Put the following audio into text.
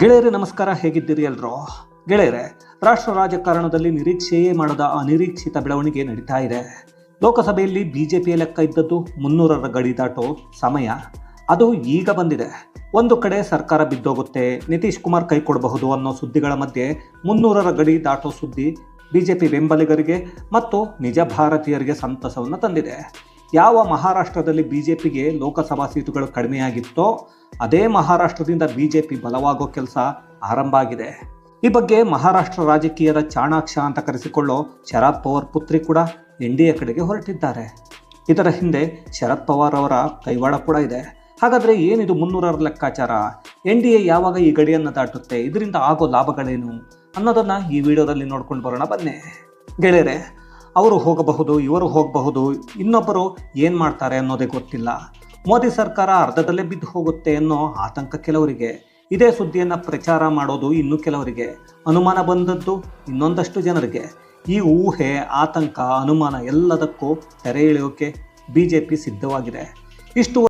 ಗೆಳೆಯರೇ, ನಮಸ್ಕಾರ. ಹೇಗಿದ್ದೀರಿ ಎಲ್ರು? ಗೆಳೆಯರೆ, ರಾಷ್ಟ್ರ ರಾಜಕಾರಣದಲ್ಲಿ ನಿರೀಕ್ಷೆಯೇ ಮಾಡದ ಅನಿರೀಕ್ಷಿತ ಬೆಳವಣಿಗೆ ನಡೀತಾ ಇದೆ. ಲೋಕಸಭೆಯಲ್ಲಿ ಬಿಜೆಪಿಯ ಲೆಕ್ಕ ಇದ್ದದ್ದು ಮುನ್ನೂರರ ಗಡಿ ದಾಟೋ ಸಮಯ. ಅದು ಈಗ ಬಂದಿದೆ. ಒಂದು ಕಡೆ ಸರ್ಕಾರ ಬಿದ್ದೋಗುತ್ತೆ, ನಿತೀಶ್ ಕುಮಾರ್ ಕೈ ಕೊಡಬಹುದು ಅನ್ನೋ ಸುದ್ದಿಗಳ ಮಧ್ಯೆ ಮುನ್ನೂರರ ಗಡಿ ದಾಟೋ ಸುದ್ದಿ ಬಿಜೆಪಿ ಬೆಂಬಲಿಗರಿಗೆ ಮತ್ತು ನಿಜ ಭಾರತೀಯರಿಗೆ ಸಂತಸವನ್ನು ತಂದಿದೆ. ಯಾವ ಮಹಾರಾಷ್ಟ್ರದಲ್ಲಿ ಬಿ ಜೆ ಪಿಗೆ ಲೋಕಸಭಾ ಸೀಟುಗಳು ಕಡಿಮೆಯಾಗಿತ್ತೋ ಅದೇ ಮಹಾರಾಷ್ಟ್ರದಿಂದ ಬಿ ಜೆ ಪಿ ಬಲವಾಗೋ ಕೆಲಸ ಆರಂಭ ಆಗಿದೆ. ಈ ಬಗ್ಗೆ ಮಹಾರಾಷ್ಟ್ರ ರಾಜಕೀಯದ ಚಾಣಾಕ್ಷ ಅಂತ ಕರೆಸಿಕೊಳ್ಳೋ ಶರದ್ ಪವಾರ್ ಪುತ್ರಿ ಕೂಡ ಎನ್ ಡಿ ಎ ಕಡೆಗೆ ಹೊರಟಿದ್ದಾರೆ. ಇದರ ಹಿಂದೆ ಶರದ್ ಪವಾರ್ ಅವರ ಕೈವಾಡ ಕೂಡ ಇದೆ. ಹಾಗಾದರೆ ಏನಿದು ಮುನ್ನೂರರ ಲೆಕ್ಕಾಚಾರ? ಎನ್ ಡಿ ಎ ಯಾವಾಗ ಈ ಗಡಿಯನ್ನು ದಾಟುತ್ತೆ? ಇದರಿಂದ ಆಗೋ ಲಾಭಗಳೇನು? ಅನ್ನೋದನ್ನು ಈ ವಿಡಿಯೋದಲ್ಲಿ ನೋಡ್ಕೊಂಡು ಬರೋಣ ಬನ್ನಿ. ಗೆಳೆಯರೆ ಅವರು ಹೋಗಬಹುದು, ಇವರು ಹೋಗಬಹುದು, ಇನ್ನೊಬ್ಬರು ಏನು ಮಾಡ್ತಾರೆ ಅನ್ನೋದೇ ಗೊತ್ತಿಲ್ಲ. ಮೋದಿ ಸರ್ಕಾರ ಅರ್ಧದಲ್ಲೇ ಬಿದ್ದು ಹೋಗುತ್ತೆ ಅನ್ನೋ ಆತಂಕ ಕೆಲವರಿಗೆ. ಇದೇ ಸುದ್ದಿಯನ್ನು ಪ್ರಚಾರ ಮಾಡೋದು ಇನ್ನೂ ಕೆಲವರಿಗೆ. ಅನುಮಾನ ಬಂದದ್ದು ಇನ್ನೊಂದಷ್ಟು ಜನರಿಗೆ. ಈ ಊಹೆ, ಆತಂಕ, ಅನುಮಾನ ಎಲ್ಲದಕ್ಕೂ ತೆರೆ ಎಳೆಯೋಕೆ ಬಿ ಜೆ ಪಿ ಸಿದ್ಧವಾಗಿದೆ. ಇಷ್ಟು